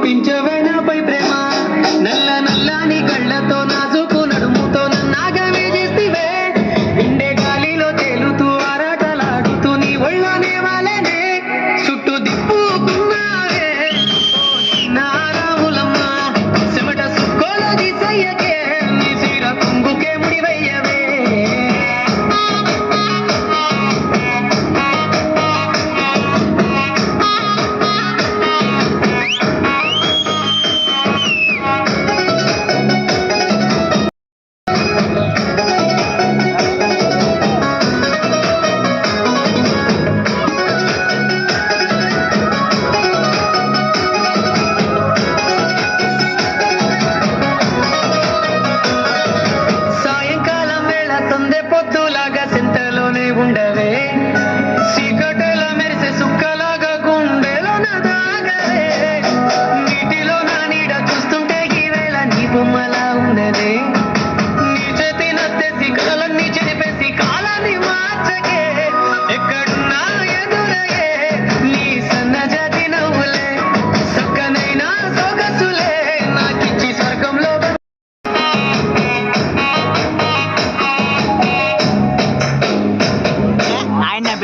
చూపించవెనపై ప్రేమ. నల్ల నల్లని కళ్ళతో నాజుకు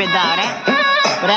about it. But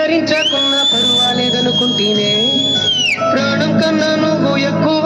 విచారించకున్నా పర్వాలేదనుకుంటేనే ప్రాణం కన్నా నువ్వు ఎక్కువ